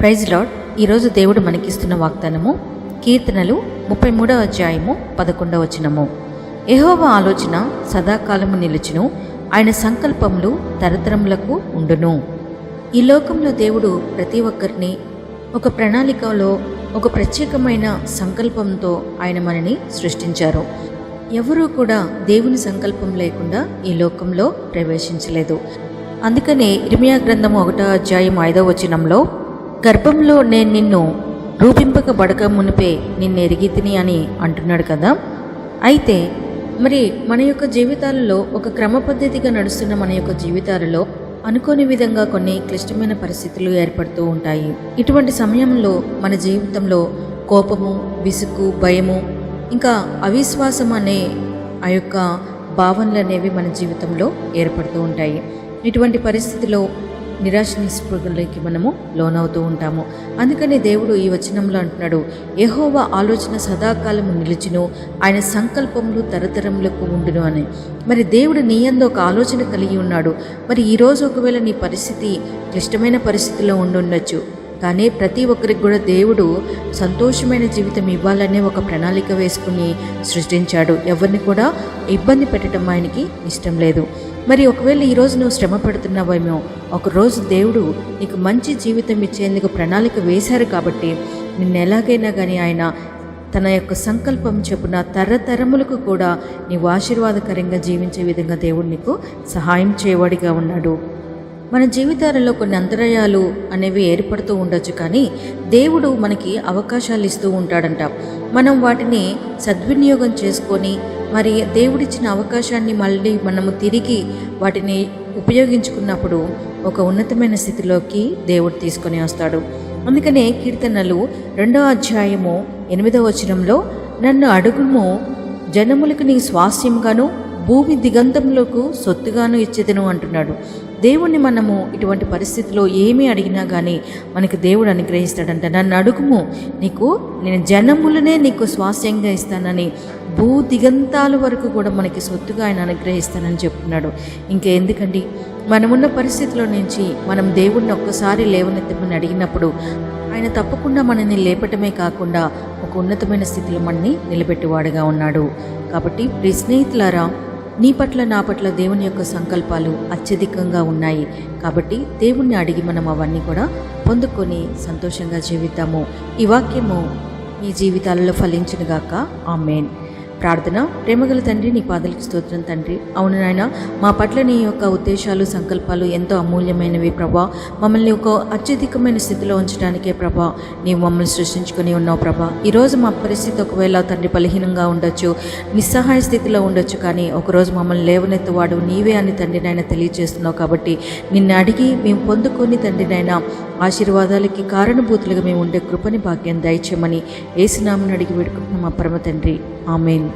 Praise lord ఈరోజు దేవుడు మనకిస్తున్న వాగ్దానము కీర్తనలు ముప్పై మూడవ అధ్యాయము పదకొండవ వచనము. ఎహోవ ఆలోచన సదాకాలము నిలుచును ఆయన సంకల్పములు తరతరములకు ఉండును. ఈ లోకంలో దేవుడు ప్రతి ఒక్కరిని ఒక ప్రణాళికలో ఒక ప్రత్యేకమైన సంకల్పంతో ఆయన మనని సృష్టించారు. ఎవరూ కూడా దేవుని సంకల్పం లేకుండా ఈ లోకంలో ప్రవేశించలేదు. అందుకనే ఇర్మియా గ్రంథం ఒకటో అధ్యాయం ఐదవ వచనంలో గర్భంలో నేను నిన్ను రూపింపకబడక మునిపే నిన్ను ఎరిగితిని అని అంటున్నాడు కదా? అయితే మరి మన యొక్క జీవితాలలో ఒక క్రమ పద్ధతిగా నడుస్తున్న మన యొక్క జీవితాలలో అనుకోని విధంగా కొన్ని క్లిష్టమైన పరిస్థితులు ఏర్పడుతూ ఉంటాయి. ఇటువంటి సమయంలో మన జీవితంలో కోపము విసుగు భయము ఇంకా అవిశ్వాసం అనే ఆ యొక్క భావనలు అనేవి మన జీవితంలో ఏర్పడుతూ ఉంటాయి. ఇటువంటి పరిస్థితిలో నిరాశ నిస్పృహలకి మనము లోనవుతూ ఉంటాము. అందుకని దేవుడు ఈ వచనంలో అంటున్నాడు యెహోవా ఆలోచన సదాకాలము నిలిచిను ఆయన సంకల్పములు తరతరములకు ఉండును అని. మరి దేవుడు నీ యందు ఒక ఆలోచన కలిగి ఉన్నాడు. మరి ఈరోజు ఒకవేళ నీ పరిస్థితి క్లిష్టమైన పరిస్థితిలో ఉండుండొచ్చు. కానీ ప్రతి ఒక్కరికి కూడా దేవుడు సంతోషమైన జీవితం ఇవ్వాలనే ఒక ప్రణాళిక వేసుకుని సృష్టించాడు. ఎవరిని కూడా ఇబ్బంది పెట్టడం ఆయనకి ఇష్టం లేదు. మరి ఒకవేళ ఈరోజు నువ్వు శ్రమ పడుతున్నావేమో ఒకరోజు దేవుడు నీకు మంచి జీవితం ఇచ్చేందుకు ప్రణాళిక వేశారు కాబట్టి నిన్ను ఎలాగైనా కానీ ఆయన తన యొక్క సంకల్పం చెప్పున తరతరములకు కూడా నీవు ఆశీర్వాదకరంగా జీవించే విధంగా దేవుడు నీకు సహాయం చేయవాడిగా ఉన్నాడు. మన జీవితాలలో కొన్ని అంతరాయాలు అనేవి ఏర్పడుతూ ఉండొచ్చు కానీ దేవుడు మనకి అవకాశాలు ఇస్తూ ఉంటాడంట. మనం వాటిని సద్వినియోగం చేసుకొని మరి దేవుడిచ్చిన అవకాశాన్ని మళ్ళీ మనము తిరిగి వాటిని ఉపయోగించుకున్నప్పుడు ఒక ఉన్నతమైన స్థితిలోకి దేవుడు తీసుకొని వస్తాడు. అందుకనే కీర్తనలు రెండవ అధ్యాయము ఎనిమిదవ వచనంలో నన్ను అడుగుము జనములకు నీ స్వాస్థ్యంగాను భూమి దిగంతంలోకు సొత్తుగాను ఇచ్చేదను అంటున్నాడు. దేవుణ్ణి మనము ఇటువంటి పరిస్థితిలో ఏమి అడిగినా కానీ మనకి దేవుడు అనుగ్రహిస్తాడంట. నన్ను అడుగుము నీకు నేను జనములనే నీకు స్వాస్యంగా ఇస్తానని భూ దిగంతాల వరకు కూడా మనకి సొత్తుగా ఆయన అనుగ్రహిస్తానని చెప్తున్నాడు. ఇంకా ఎందుకండి? మనమున్న పరిస్థితిలో నుంచి మనం దేవుణ్ణి ఒక్కసారి లేవనెత్తమని అడిగినప్పుడు ఆయన తప్పకుండా మనల్ని లేపటమే కాకుండా ఒక ఉన్నతమైన స్థితిలో మనని నిలబెట్టేవాడుగా ఉన్నాడు. కాబట్టి ప్రియ స్నేహితులారా నీ పట్ల నా పట్ల దేవుని యొక్క సంకల్పాలు అత్యధికంగా ఉన్నాయి. కాబట్టి దేవుణ్ణి అడిగి మనం అవన్నీ కూడా పొందుకొని సంతోషంగా జీవితాము ఈ వాక్యము మీ జీవితాలలో ఆ ఆమెన్. ప్రార్థన. ప్రేమగల తండ్రి నీ పాదలకు స్తోత్రం తండ్రి. అవును నాయన మా పట్ల నీ యొక్క ఉద్దేశాలు సంకల్పాలు ఎంతో అమూల్యమైనవి ప్రభా. మమ్మల్ని ఒక అత్యధికమైన స్థితిలో ఉంచడానికే ప్రభా. నీవు మమ్మల్ని సృష్టించుకొని ఉన్నావు ప్రభా. ఈరోజు మా పరిస్థితి ఒకవేళ తండ్రి బలహీనంగా ఉండొచ్చు నిస్సహాయ స్థితిలో ఉండొచ్చు కానీ ఒకరోజు మమ్మల్ని లేవనెత్తువాడు నీవే అని తండ్రి నాయన తెలియజేస్తున్నావు కాబట్టి నిన్ను అడిగి మేము పొందుకొని తండ్రి నాయన ఆశీర్వాదాలకి కారణభూతులుగా మేము ఉండే కృపని భాగ్యం దయచేయమని ఏసునామని అడిగి వేడుకుంటున్నాం మా పరమ తండ్రి. ఆమెన్.